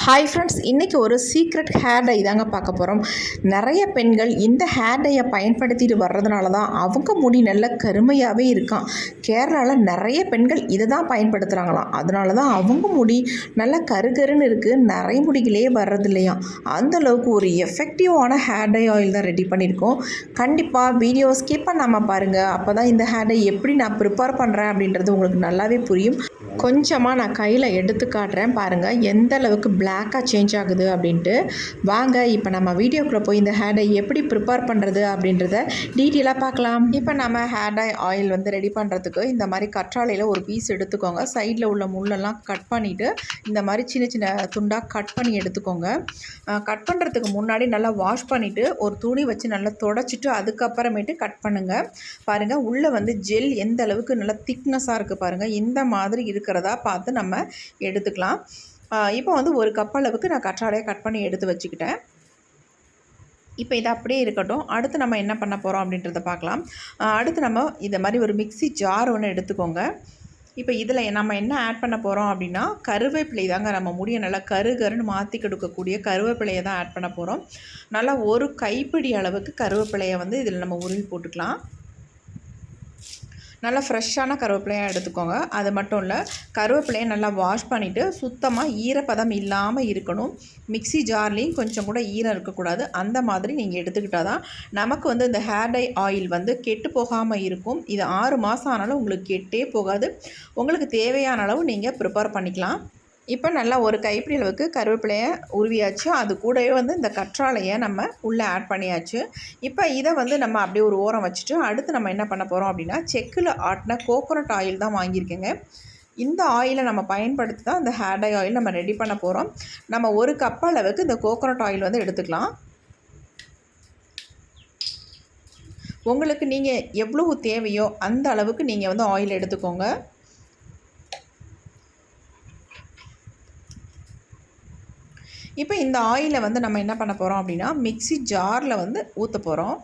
Hi friends இன்றைக்கி ஒரு secret hair dye தாங்க பார்க்க போகிறோம் நிறைய பெண்கள் இந்த ஹேர் டையை பயன்படுத்திட்டு வர்றதுனால தான் அவங்க முடி நல்ல கருமையாகவே இருக்கான். கேரளாவில் நிறைய பெண்கள் இதை தான் பயன்படுத்துகிறாங்களாம் அதனால தான் அவங்க முடி நல்ல கருகருன்னு இருக்குது நிறைய முடிகளே வர்றது இல்லையா அந்த அளவுக்கு ஒரு எஃபெக்டிவான ஹேர் டை ஆயில் தான் ரெடி பண்ணியிருக்கோம் கண்டிப்பாக வீடியோ ஸ்கிப் பண்ணாமல் பாருங்கள் அப்போ தான் இந்த ஹேர் டை எப்படி நான் ப்ரிப்பேர் பண்ணுறேன் அப்படின்றது உங்களுக்கு நல்லாவே புரியும். கொஞ்சமாக நான் கையில் எடுத்து காட்டுறேன் பாருங்கள் எந்த அளவுக்கு பிளாக்காக சேஞ்ச் ஆகுது அப்படின்ட்டு. வாங்க இப்போ நம்ம வீடியோக்குள்ளே போய் இந்த ஹேர் டை எப்படி ப்ரிப்பேர் பண்ணுறது அப்படின்றத டீட்டெயிலாக பார்க்கலாம். இப்போ நம்ம ஹேர் டை ஆயில் வந்து ரெடி பண்ணுறதுக்கு இந்த மாதிரி கற்றாழையில் ஒரு பீஸ் எடுத்துக்கோங்க. சைடில் உள்ள முள்ளெல்லாம் கட் பண்ணிவிட்டு இந்த மாதிரி சின்ன சின்ன துண்டாக கட் பண்ணி எடுத்துக்கோங்க. கட் பண்ணுறதுக்கு முன்னாடி நல்லா வாஷ் பண்ணிவிட்டு ஒரு துணி வச்சு நல்லா தொடச்சிட்டு அதுக்கப்புறமேட்டு கட் பண்ணுங்கள் பாருங்கள் உள்ளே வந்து ஜெல் எந்த அளவுக்கு நல்லா திக்னஸாக இருக்குது பாருங்கள் இந்த மாதிரி இருக்கிறதா பார்த்து நம்ம எடுத்துக்கலாம். இப்போ வந்து ஒரு கப் அளவுக்கு நான் கற்றாழையை கட் பண்ணி எடுத்து வச்சுக்கிட்டேன். இப்போ இது அப்படியே இருக்கட்டும். அடுத்து நம்ம என்ன பண்ண போகிறோம் அப்படின்றத பார்க்கலாம். அடுத்து நம்ம இந்த மாதிரி ஒரு மிக்சி ஜார் ஒன்று எடுத்துக்கோங்க. இப்போ இதில் நம்ம என்ன ஆட் பண்ண போகிறோம் அப்படின்னா கருவேப்பிலை தாங்க நம்ம முடிய நல்லா கரு கருன்னு மாற்றி கொடுக்கக்கூடிய கருவேப்பிலையை தான் ஆட் பண்ண போகிறோம் நல்லா ஒரு கைப்பிடி அளவுக்கு கருவேப்பிலையை வந்து இதில் நம்ம உருவி போட்டுக்கலாம். நல்லா ஃப்ரெஷ்ஷான கருவேப்பிலையாக எடுத்துக்கோங்க. அது மட்டும் இல்லை கருவேப்பிலையை நல்லா வாஷ் பண்ணிவிட்டு சுத்தமாக ஈரப்பதம் இல்லாமல் இருக்கணும். மிக்சி ஜார்லேயும் கொஞ்சம் கூட ஈரம் இருக்கக்கூடாது. அந்த மாதிரி நீங்கள் எடுத்துக்கிட்டால் தான் நமக்கு வந்து இந்த ஹேர் டை ஆயில் வந்து கெட்டு போகாமல் இருக்கும். இது ஆறு மாதம் ஆனாலும் உங்களுக்கு கெட்டே போகாது. உங்களுக்கு தேவையான அளவு நீங்கள் ப்ரிப்பேர் பண்ணிக்கலாம். இப்போ நல்லா ஒரு கைப்பிடி அளவுக்கு கருவேப்பிலையை உருவியாச்சு. அது கூடவே வந்து இந்த கற்றாழையை நம்ம உள்ளே ஆட் பண்ணியாச்சு. இப்போ இதை வந்து நம்ம அப்படியே ஒரு ஓரம் வச்சுட்டு அடுத்து நம்ம என்ன பண்ண போகிறோம் அப்படின்னா செக்கில் ஆட்டின கோகோனட் ஆயில் தான் வாங்கியிருக்கேங்க. இந்த ஆயிலை நம்ம பயன்படுத்தி தான் இந்த ஹேர் டை ஆயில் நம்ம ரெடி பண்ண போகிறோம் நம்ம ஒரு கப் அளவுக்கு இந்த கோகோனட் ஆயில் வந்து எடுத்துக்கலாம். உங்களுக்கு நீங்கள் எவ்வளவு தேவையோ அந்த அளவுக்கு நீங்கள் வந்து ஆயில் எடுத்துக்கோங்க. இப்போ இந்த ஆயிலை வந்து நம்ம என்ன பண்ண போகிறோம் அப்படின்னா மிக்சி ஜாரில் வந்து ஊற்ற போகிறோம்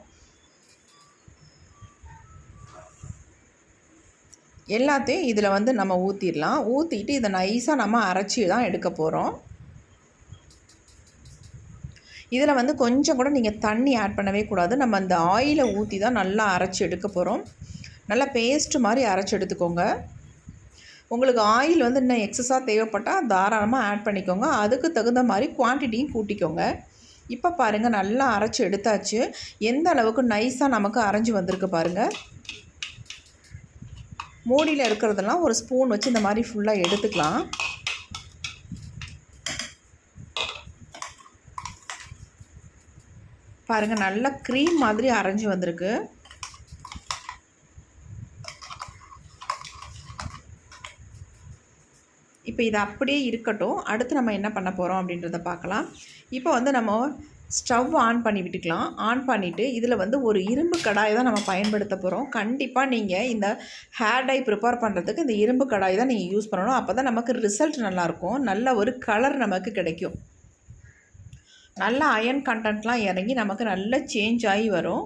எல்லாத்தையும் இதில் வந்து நம்ம ஊற்றிடலாம் ஊற்றிட்டு இதை நைஸாக நம்ம அரைச்சி தான் எடுக்க போகிறோம் இதில் வந்து கொஞ்சம் கூட நீங்கள் தண்ணி ஆட் பண்ணவே கூடாது. நம்ம அந்த ஆயிலை ஊற்றி தான் நல்லா அரைச்சி எடுக்க போகிறோம் நல்லா பேஸ்ட்டு மாதிரி அரைச்சி எடுத்துக்கோங்க. உங்களுக்கு ஆயில் வந்து இன்னும் எக்ஸஸாக தேவைப்பட்டால் தாராளமாக ஆட் பண்ணிக்கோங்க. அதுக்கு தகுந்த மாதிரி குவான்டிட்டியும் கூட்டிக்கோங்க. இப்போ பாருங்கள் நல்லா அரைச்சி எடுத்தாச்சு. எந்த அளவுக்கு நைஸாக நமக்கு அரைஞ்சி வந்திருக்கு பாருங்கள் மூடியில் இருக்கிறதெல்லாம் ஒரு ஸ்பூன் வச்சு இந்த மாதிரி ஃபுல்லாக எடுத்துக்கலாம். பாருங்கள் நல்லா க்ரீம் மாதிரி அரைஞ்சி வந்திருக்கு. இப்போ இது அப்படியே இருக்கட்டும். அடுத்து நம்ம என்ன பண்ண போகிறோம் அப்படின்றத பார்க்கலாம். இப்போ வந்து நம்ம ஸ்டவ் ஆன் பண்ணி விட்டுக்கலாம். ஆன் பண்ணிவிட்டு இதில் வந்து ஒரு இரும்பு கடாய் தான் நம்ம பயன்படுத்த போகிறோம் கண்டிப்பாக நீங்கள் இந்த ஹேர் டை ப்ரிப்பேர் பண்ணுறதுக்கு இந்த இரும்பு கடாய் தான் நீங்கள் யூஸ் பண்ணணும். அப்போ தான் நமக்கு ரிசல்ட் நல்லாயிருக்கும் நல்ல ஒரு கலர் நமக்கு கிடைக்கும். நல்ல அயன் கண்டென்ட்லாம் இறங்கி நமக்கு நல்ல சேஞ்ச் ஆகி வரும்.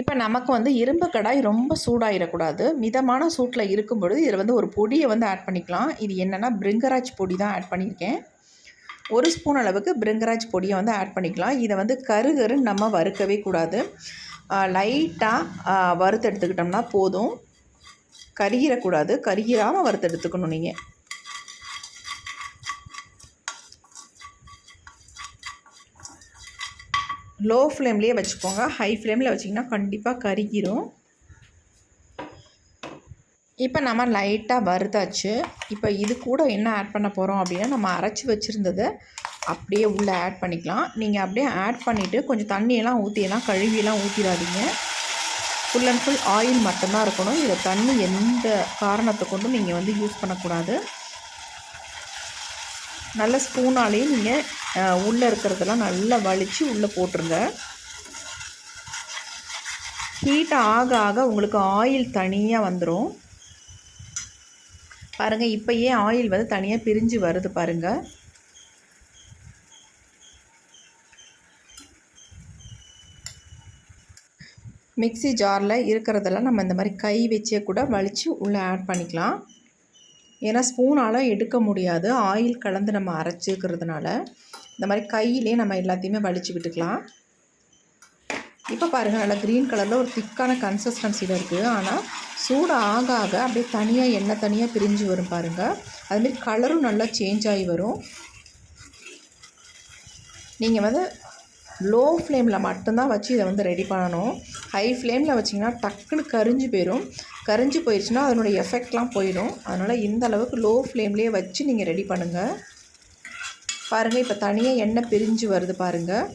இப்போ நமக்கு வந்து இரும்பு கடாய் ரொம்ப சூடாகிடக்கூடாது மிதமான சூட்டில் இருக்கும் பொழுது இதில் வந்து ஒரு பொடியை வந்து ஆட் பண்ணிக்கலாம். இது என்னென்னா பிரிங்கராஜ் பொடி தான் ஆட் பண்ணியிருக்கேன். ஒரு ஸ்பூன் அளவுக்கு பிரிங்கராஜ் பொடியை வந்து ஆட் பண்ணிக்கலாம். இதை வந்து கருகரு நம்ம வறுக்கவே கூடாது. லைட்டாக வறுத்து எடுத்துக்கிட்டோம்னா போதும். கருகிடக்கூடாது கருகிராமல் வறுத்து எடுத்துக்கணும் நீங்கள் லோ ஃப்ளேம்லேயே வச்சுக்கோங்க. ஹை ஃப்ளேமில் வச்சிங்கன்னா கண்டிப்பாக கருகிரும். இப்போ நம்ம லைட்டாக வறுத்தாச்சு. இப்போ இது கூட என்ன ஆட் பண்ண போகிறோம் அப்படின்னா நம்ம அரைச்சி வச்சுருந்ததை அப்படியே உள்ளே ஆட் பண்ணிக்கலாம். நீங்கள் அப்படியே ஆட் பண்ணிவிட்டு கொஞ்சம் தண்ணியெல்லாம் ஊற்றியெல்லாம் கழுவியெல்லாம் ஊற்றிடாதீங்க ஃபுல் அண்ட் ஃபுல் ஆயில் மட்டும்தான் இருக்கணும். இதில் தண்ணி எந்த காரணத்தை கொண்டும் நீங்கள் வந்து யூஸ் பண்ணக்கூடாது. நல்ல ஸ்பூனாலேயும் நீங்கள் உள்ளே இருக்கிறதெல்லாம் நல்லா வலித்து உள்ளே போட்டுருங்க. ஹீட் ஆக ஆக உங்களுக்கு ஆயில் தனியாக வந்துடும் பாருங்கள் இப்போயே ஆயில் வந்து தனியாக பிரிஞ்சு வருது பாருங்கள் மிக்சி ஜாரில் இருக்கிறதெல்லாம் நம்ம இந்த மாதிரி கை வச்சே கூட வலித்து உள்ளே ஆட் பண்ணிக்கலாம். ஏன்னா ஸ்பூனால் எடுக்க முடியாது. ஆயில் கலந்து நம்ம அரைச்சிக்கிறதுனால. இந்த மாதிரி கையிலே நம்ம எல்லாத்தையுமே வலிச்சு விட்டுக்கலாம். இப்போ பாருங்கள் நல்லா க்ரீன் கலரில் ஒரு திக்கான கன்சிஸ்டன்சியில் இருக்குது ஆனால் சூடு ஆக ஆக அப்படியே தனியாக எண்ணெய் தனியாக பிரிஞ்சு வரும் பாருங்கள் அதுமாரி கலரும் நல்லா சேஞ்ச் ஆகி வரும். நீங்கள் வந்து லோ ஃப்ளேமில் மட்டும்தான் வச்சு இதை வந்து ரெடி பண்ணணும். ஹை ஃப்ளேமில் வச்சிங்கன்னா டக்குன்னு கரிஞ்சு போயிடும் கரிஞ்சு போயிடுச்சுன்னா அதனுடைய எஃபெக்ட்லாம் போயிடும். அதனால் இந்த அளவுக்கு லோ ஃப்ளேம்லேயே வச்சு நீங்கள் ரெடி பண்ணுங்கள் பாருங்கள் இப்போ தனியாக எண்ணெய் பிரிஞ்சு வருது பாருங்கள்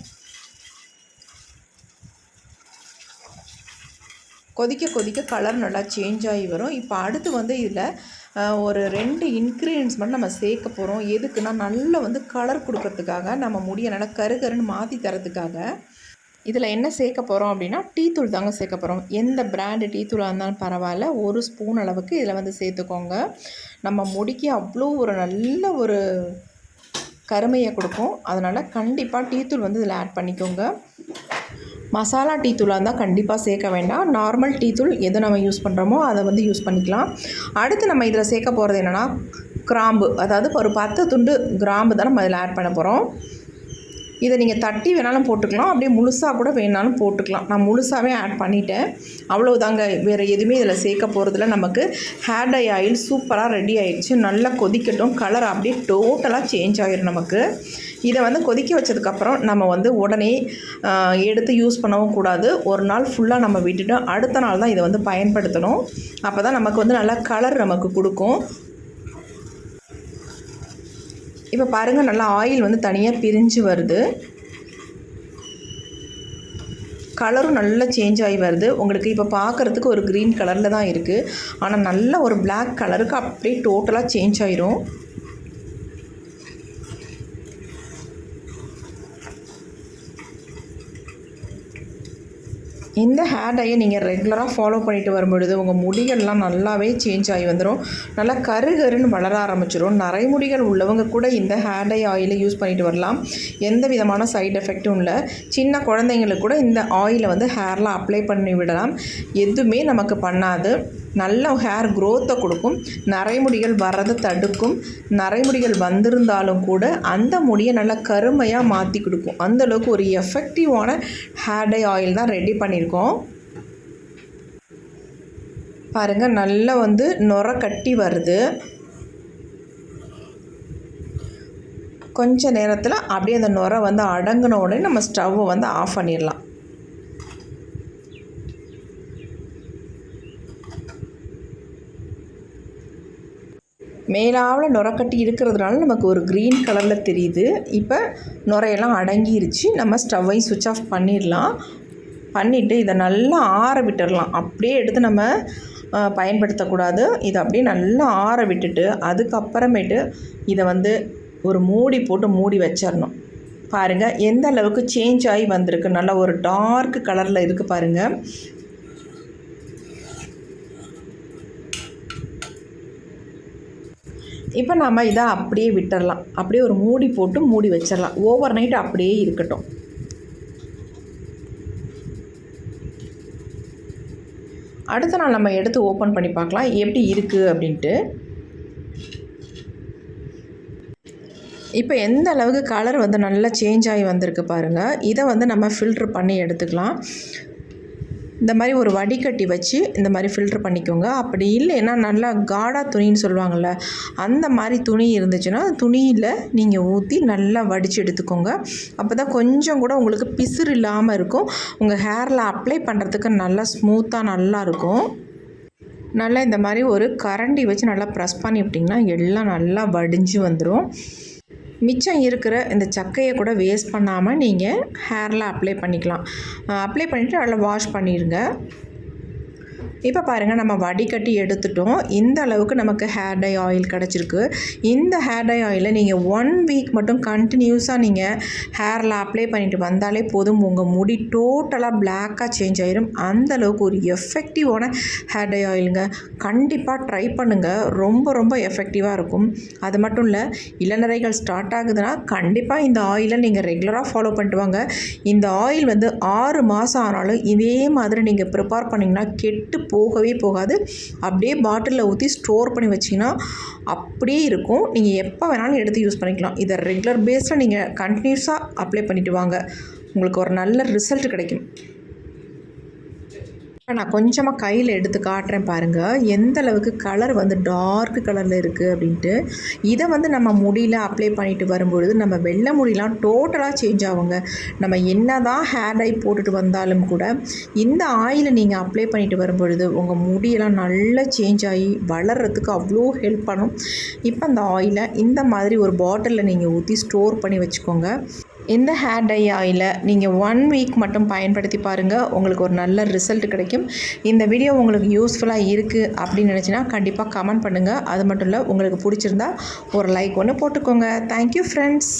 கொதிக்க கொதிக்க கலர் நல்லா சேஞ்ச் ஆகி வரும். இப்போ அடுத்து வந்து இதில் ஒரு ரெண்டு இன்க்ரீடியன்ஸ் மட்டும் நம்ம சேர்க்க போகிறோம் எதுக்குன்னா நல்லா வந்து கலர் கொடுக்கறதுக்காக நம்ம முடியை நல்லா கருகருன்னு மாற்றி தரதுக்காக. இதில் என்ன சேர்க்க போகிறோம் அப்படின்னா டீ தூள் தாங்க சேர்க்க போகிறோம் எந்த பிராண்டு டீ தூளாக இருந்தாலும் பரவாயில்ல. ஒரு ஸ்பூன் அளவுக்கு இதில் வந்து சேர்த்துக்கோங்க. நம்ம முடிக்கு அவ்வளோ ஒரு நல்ல ஒரு கருமையை கொடுக்கும். அதனால் கண்டிப்பாக டீ தூள் வந்து இதில் ஆட் பண்ணிக்கோங்க. மசாலா டீ தூளாக இருந்தால் கண்டிப்பாக சேர்க்க வேண்டாம். நார்மல் டீ தூள் எது நம்ம யூஸ் பண்ணுறோமோ அதை வந்து யூஸ் பண்ணிக்கலாம். அடுத்து நம்ம இதில் சேர்க்க போகிறது என்னென்னா கிராம்பு. அதாவது ஒரு பத்து துண்டு கிராம்பு தான் நம்ம இதில் ஆட் பண்ண போகிறோம் இதை நீங்கள் தட்டி வேணாலும் போட்டுக்கலாம். அப்படியே முழுசாக கூட வேணாலும் போட்டுக்கலாம். நான் முழுசாகவே ஆட் பண்ணிட்டேன். அவ்வளோதாங்க வேறு எதுவுமே இதில் சேர்க்க போகிறதுல நமக்கு ஹேர் டை ஆயில் சூப்பராக ரெடி ஆயிடுச்சு. நல்லா கொதிக்கட்டும். கலர் அப்படியே டோட்டலாக சேஞ்ச் ஆகிடும் நமக்கு. இதை வந்து கொதிக்க வச்சதுக்கப்புறம் நம்ம வந்து உடனே எடுத்து யூஸ் பண்ணவும் கூடாது. ஒரு நாள் ஃபுல்லாக நம்ம விட்டுட்டு அடுத்த நாள் தான் இதை வந்து பயன்படுத்தணும். அப்போ தான் நமக்கு வந்து நல்லா கலர் நமக்கு கொடுக்கும். இப்போ பாருங்கள் நல்லா ஆயில் வந்து தனியாக பிரிஞ்சு வருது. கலரும் நல்லா சேஞ்ச் ஆகி வருது. உங்களுக்கு இப்போ பார்க்குறதுக்கு ஒரு க்ரீன் கலரில் தான் இருக்குது ஆனால் நல்ல ஒரு பிளாக் கலருக்கு அப்படியே டோட்டலாக சேஞ்ச் ஆயிரும். இந்த ஹேர் டையை நீங்கள் ரெகுலராக ஃபாலோ பண்ணிட்டு வரும்பொழுது உங்கள் முடிகள்லாம் நல்லாவே சேஞ்ச் ஆகி வந்துடும் நல்லா கரு கருன்னு வளர ஆரம்பிச்சிடும் நரைமுடிகள் உள்ளவங்க கூட இந்த ஹேர் டை ஆயிலை யூஸ் பண்ணிட்டு வரலாம். எந்த விதமான சைடு எஃபெக்ட்டும் இல்லை. சின்ன குழந்தைங்களுக்கு கூட இந்த ஆயிலை வந்து ஹேரில் அப்ளை பண்ணி விடலாம். எதுவுமே நமக்கு பண்ணாது. நல்ல ஹேர் க்ரோத்தை கொடுக்கும். நரைமுடிகள் வர்றதை தடுக்கும். நரைமுடிகள் வந்திருந்தாலும் கூட அந்த முடியை நல்லா கருமையாக மாற்றி கொடுக்கும். அந்தளவுக்கு ஒரு எஃபெக்டிவான ஹேர் டை ஆயில் தான் ரெடி பண்ணியிருக்கோம். பாருங்கள் நல்லா வந்து நுர கட்டி வருது. கொஞ்ச நேரத்தில் அப்படியே அந்த நுரை வந்து அடங்கின உடனே நம்ம ஸ்டவ்வை வந்து ஆஃப் பண்ணிடலாம். மேலாவில் நுரக்கட்டி இருக்கிறதுனால நமக்கு ஒரு க்ரீன் கலரில் தெரியுது. இப்போ நுரையெல்லாம் அடங்கிருச்சு. நம்ம ஸ்டவ்வை சுவிட்ச் ஆஃப் பண்ணிடலாம். பண்ணிவிட்டு இதை நல்லா ஆற விட்டுடலாம் அப்படியே எடுத்து நம்ம பயன்படுத்தக்கூடாது. இதை அப்படியே நல்லா ஆற விட்டுட்டு அதுக்கப்புறமேட்டு இதை வந்து ஒரு மூடி போட்டு மூடி வச்சிடணும் பாருங்கள் எந்த அளவுக்கு சேஞ்ச் ஆகி வந்திருக்கு. நல்லா ஒரு டார்க் கலரில் இருக்குது பாருங்கள் இப்போ நம்ம இதை அப்படியே விட்டுடலாம் அப்படியே ஒரு மூடி போட்டு மூடி வச்சிடலாம். ஓவர் நைட் அப்படியே இருக்கட்டும். அடுத்த நாள் நம்ம எடுத்து ஓப்பன் பண்ணி பார்க்கலாம். எப்படி இருக்குது அப்படின்ட்டு. இப்போ எந்த அளவுக்கு கலர் வந்து நல்லா சேஞ்ச் ஆகி வந்திருக்கு பாருங்கள் இதை வந்து நம்ம ஃபில்ட்ரு பண்ணி எடுத்துக்கலாம். இந்த மாதிரி ஒரு வடிகட்டி வச்சு இந்த மாதிரி ஃபில்ட்ரு பண்ணிக்கோங்க. அப்படி இல்லைன்னா நல்லா காடா துணின்னு சொல்லுவாங்கள்ல அந்த மாதிரி துணி இருந்துச்சுன்னா துணியில் நீங்கள் ஊற்றி நல்லா வடித்து எடுத்துக்கோங்க. அப்போ தான் கொஞ்சம் கூட உங்களுக்கு பிசுறு இல்லாமல் இருக்கும். உங்கள் ஹேரில் அப்ளை பண்ணுறதுக்கு நல்லா ஸ்மூத்தாக நல்லாயிருக்கும் நல்லா இந்த மாதிரி ஒரு கரண்டி வச்சு நல்லா ப்ரெஸ் பண்ணி விட்டிங்கன்னா எல்லாம் நல்லா வடிஞ்சு வந்துடும் மிச்சம் இருக்கிற இந்த சக்கையை கூட வேஸ்ட் பண்ணாமல் நீங்கள் ஹேரில் அப்ளை பண்ணிக்கலாம். அப்ளை பண்ணிவிட்டு நல்லா வாஷ் பண்ணிடுங்க. இப்போ பாருங்கள் நம்ம வடிகட்டி எடுத்துட்டோம். இந்த அளவுக்கு நமக்கு ஹேர் டை ஆயில் கிடச்சிருக்கு. இந்த ஹேர் டை ஆயிலை நீங்கள் ஒன் வீக் மட்டும் கண்டினியூஸாக நீங்கள் ஹேரில் அப்ளை பண்ணிட்டு வந்தாலே போதும். உங்கள் முடி டோட்டலாக பிளாக்காக சேஞ்ச் ஆயிரும். அந்த அளவுக்கு ஒரு எஃபெக்டிவான ஹேர் டை ஆயிலுங்க கண்டிப்பாக ட்ரை பண்ணுங்கள் ரொம்ப ரொம்ப எஃபெக்டிவாக இருக்கும். அது மட்டும் இல்லை இளநரைகள் ஸ்டார்ட் ஆகுதுன்னா கண்டிப்பாக இந்த ஆயிலை நீங்கள் ரெகுலராக ஃபாலோ பண்ணிட்டு வாங்க. இந்த ஆயில் வந்து ஆறு மாதம் ஆனாலும் இதே மாதிரி நீங்கள் ப்ரிப்பேர் பண்ணிங்கன்னா கெட்டு போகவே போகாது. அப்படியே பாட்டிலில் ஊற்றி ஸ்டோர் பண்ணி வச்சிங்கன்னா அப்படியே இருக்கும். நீங்கள் எப்போ வேணாலும் எடுத்து யூஸ் பண்ணிக்கலாம். இதை ரெகுலர் பேஸில் நீங்கள் கண்டினியூஸாக அப்ளை பண்ணிவிட்டு வாங்க. உங்களுக்கு ஒரு நல்ல ரிசல்ட் கிடைக்கும். நான் கொஞ்சமாக கையில் எடுத்து காட்டுறேன் பாருங்கள் எந்த அளவுக்கு கலர் வந்து டார்க் கலரில் இருக்குது அப்படின்ட்டு இதை வந்து நம்ம முடியில் அப்ளை பண்ணிட்டு வரும்பொழுது நம்ம வெள்ளை முடியெலாம் டோட்டலாக சேஞ்ச் ஆகுங்க. நம்ம என்ன தான் ஹேர் டை போட்டுட்டு வந்தாலும் கூட இந்த ஆயிலை நீங்கள் அப்ளை பண்ணிட்டு வரும்பொழுது உங்கள் முடியெல்லாம் நல்லா சேஞ்ச் ஆகி வளர்கிறதுக்கு அவ்வளோ ஹெல்ப் பண்ணும். இப்போ அந்த ஆயிலை இந்த மாதிரி ஒரு பாட்டிலில் நீங்கள் ஊற்றி ஸ்டோர் பண்ணி வச்சுக்கோங்க. இந்த ஹேர் டை ஆயிலை நீங்கள் ஒன் வீக் மட்டும் பயன்படுத்தி பாருங்கள் உங்களுக்கு ஒரு நல்ல ரிசல்ட் கிடைக்கும். இந்த வீடியோ உங்களுக்கு யூஸ்ஃபுல்லாக இருக்குது அப்படின்னு நினச்சினா கண்டிப்பாக கமெண்ட் பண்ணுங்கள் அது மட்டும் இல்லை உங்களுக்கு பிடிச்சிருந்தா ஒரு லைக் ஒன்று போட்டுக்கோங்க. Thank you friends